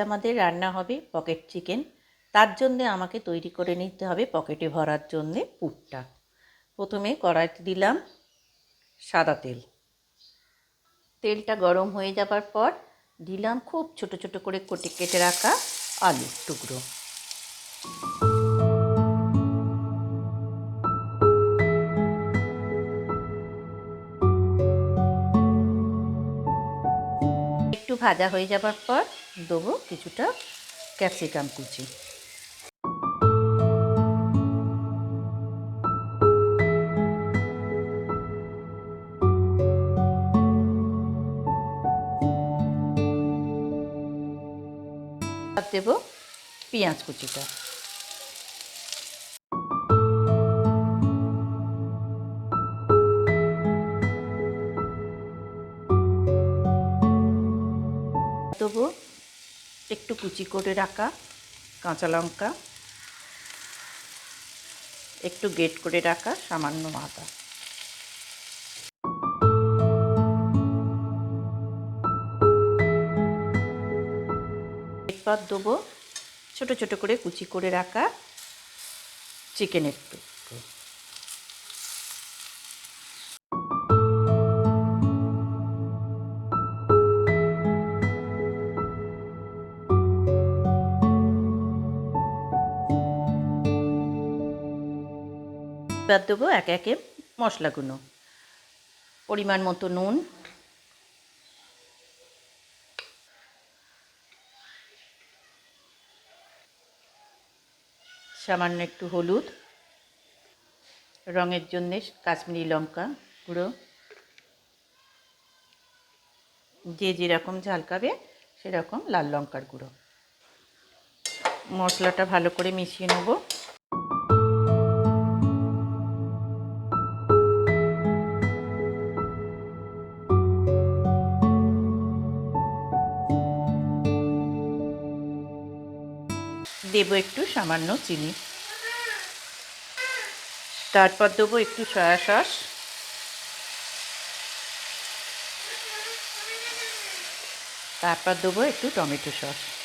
আমাদের রান্না হবে পকেট চিকেন। তার জন্যে আমাকে তৈরি করে নিতে হবে পকেটে ভরার জন্যে পুরটা। প্রথমে কড়াইতে দিলাম সাদা তেল। তেলটা গরম হয়ে যাবার পর দিলাম খুব ছোট ছোট করে কোটে কেটে রাখা আলুর টুকরো। ভাজা হয়ে যাবার পর দেবো কিছুটা ক্যাপসিকাম কুচি। দেবো পেঁয়াজ কুচিটা। দেবো। একটু কুচি করে রাখা কাঁচা লঙ্কা। একটু গেট করে রাখা সামান্য আদা। এরপর দেবো ছোট ছোট করে কুচি করে রাখা চিকেনের টুকরো এবার দেবো একে একে মশলাগুলো। পরিমাণ মতো নুন। সামান্য একটু হলুদ। রঙের জন্যে কাশ্মীরি লঙ্কা গুঁড়ো। যে যেরকম ঝাল খাবে, সেরকম লাল লঙ্কার গুঁড়ো। মশলাটা ভালো করে মিশিয়ে নেব। দেবো একটু সামান্য চিনি। তারপর দেবো একটু সয়া সস। তারপর দেবো একটু টমেটো সস।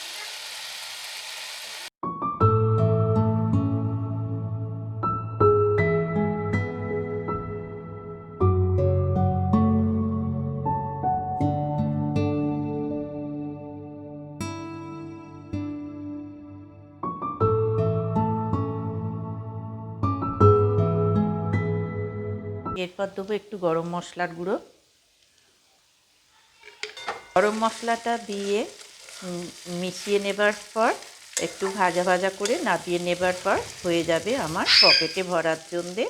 এরপর দেবো একটু গরম মশলার গুঁড়ো। গরম মশলাটা দিয়ে মিশিয়ে নেবার পর, একটু ভাজা ভাজা করে নাবিয়ে নেবার পর হয়ে যাবে আমার পকেটে ভরার জন্যে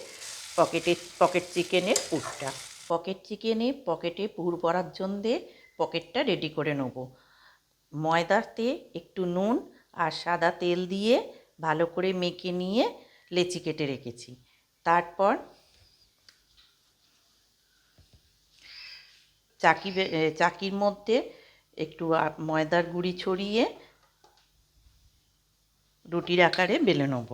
পকেটে, পকেট চিকেনের পুরটা। পকেট চিকেনে পকেটে পুর ভরার জন্যে পকেটটা রেডি করে নেব। ময়দাতে একটু নুন আর সাদা তেল দিয়ে ভালো করে মেখে নিয়ে লেচি কেটে রেখেছি। তারপর চাকি চাকির মধ্যে একটু ময়দার গুঁড়ি ছড়িয়ে রুটির আকারে বেলে নেব।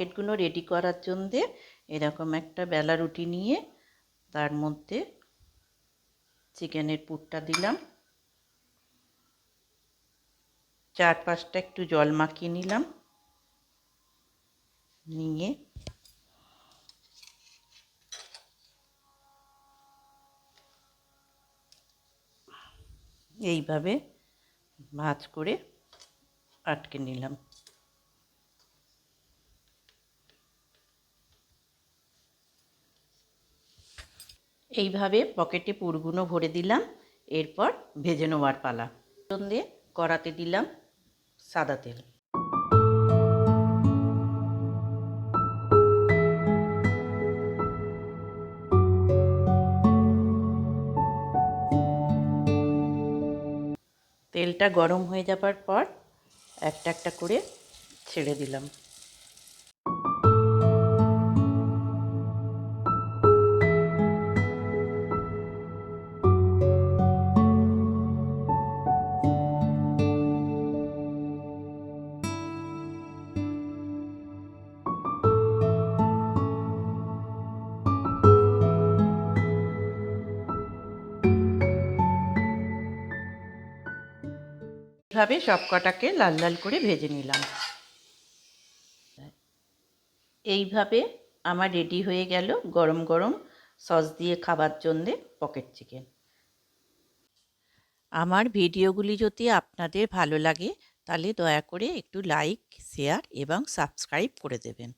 পকেটগুলো রেডি করার জন্যে এরকম একটা বেলা রুটি নিয়ে তার মধ্যে চিকেনের পুরটা দিলাম। চার পাঁচটা একটু জল মাখিয়ে নিলাম। নিয়ে এইভাবে ভাঁজ করে আটকে নিলাম। এইভাবে পকেটে পুরগুলো ভরে দিলাম, এরপর ভেজে নেওয়ার পালা। দিয়ে কড়াতে দিলাম সাদা তেল। তেলটা গরম হয়ে যাবার পর একটা একটা করে ছেড়ে দিলাম। এভাবে সব কটাকে লাল লাল করে ভেজে নিলাম। এইভাবে আমার রেডি হয়ে গেল গরম গরম সস দিয়ে খাবার জন্যে পকেট চিকেন। আমার ভিডিওগুলি যদি আপনাদের ভালো লাগে, তাহলে দয়া করে একটু লাইক, শেয়ার এবং সাবস্ক্রাইব করে দেবেন।